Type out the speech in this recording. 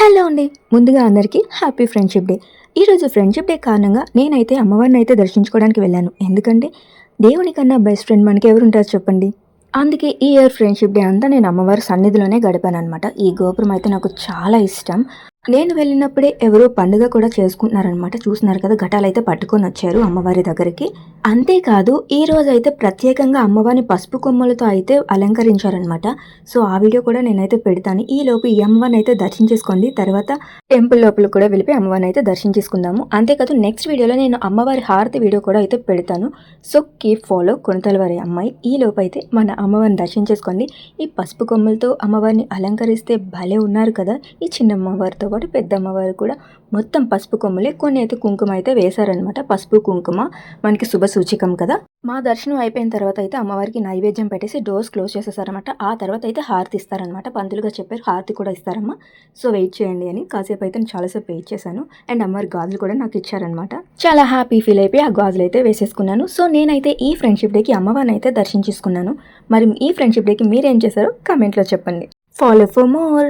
Hello అండి. ముందుగా అందరికీ హ్యాపీ ఫ్రెండ్షిప్ డే. ఈరోజు ఫ్రెండ్షిప్ డే కారణంగా నేనైతే అమ్మవారిని అయితే దర్శించుకోవడానికి వెళ్ళాను. ఎందుకంటే దేవుని కన్నా బెస్ట్ ఫ్రెండ్ మనకి ఎవరు ఉంటారు చెప్పండి? అందుకే ఈ ఇయర్ ఫ్రెండ్షిప్ డే అంతా నేను అమ్మవారి సన్నిధిలోనే గడిపాను అనమాట ఈ గోపురం అయితే నాకు చాలా ఇష్టం. నేను వెళ్ళినప్పుడే ఎవరో పండుగ కూడా చేసుకుంటున్నారనమాట చూస్తున్నారు కదా ఘటాలు అయితే పట్టుకొని వచ్చారు అమ్మవారి దగ్గరికి. అంతేకాదు ఈ రోజు అయితే ప్రత్యేకంగా అమ్మవారిని పసుపు కొమ్మలతో అయితే అలంకరించారనమాట సో ఆ వీడియో కూడా నేనైతే పెడతాను. ఈ లోపు ఈ అమ్మవారిని అయితే దర్శించేసుకోండి తర్వాత టెంపుల్ లోపల కూడా వెళ్ళిపోయి అమ్మవారిని అయితే దర్శించేసుకుందాము. అంతేకాదు నెక్స్ట్ వీడియోలో నేను అమ్మవారి హారతి వీడియో కూడా అయితే పెడతాను. సో కీప్ ఫాలో కొనతలవారి అమ్మాయి. ఈ లోపు అయితే మన అమ్మవారిని దర్శించేసుకోండి ఈ పసుపు కొమ్మలతో అమ్మవారిని అలంకరిస్తే భలే ఉన్నారు కదా. ఈ చిన్న అమ్మవారితో పాటు పెద్ద అమ్మవారు కూడా మొత్తం పసుపు కొమ్మలే. కొన్ని అయితే కుంకుమ అయితే వేశారనమాట పసుపు కుంకుమ. మనకి శుభ సూచికం కదా? మా దర్శనం అయిపోయిన తర్వాత అయితే అమ్మవారికి నైవేద్యం పెట్టేసి డోర్స్ క్లోజ్ చేసేసారనమాట ఆ తర్వాత అయితే హారతి ఇస్తారనమాట పంతులుగా చెప్పారు హారతి కూడా ఇస్తారమ్మా. సో వెయిట్ చేయండి అని కాసేపు అయితే నేను చాలాసేపు వెయిట్ చేశాను. అండ్ అమ్మవారి గాజులు కూడా నాకు ఇచ్చారనమాట చాలా హ్యాపీ ఫీల్ అయిపోయి ఆ గాజులు అయితే వేసేసుకున్నాను. సో నేనైతే ఈ ఫ్రెండ్షిప్ డేకి అమ్మవారిని అయితే దర్శించేసుకున్నాను. మరి ఈ ఫ్రెండ్షిప్ డేకి మీరేం చేశారో కామెంట్లో చెప్పండి. Follow for more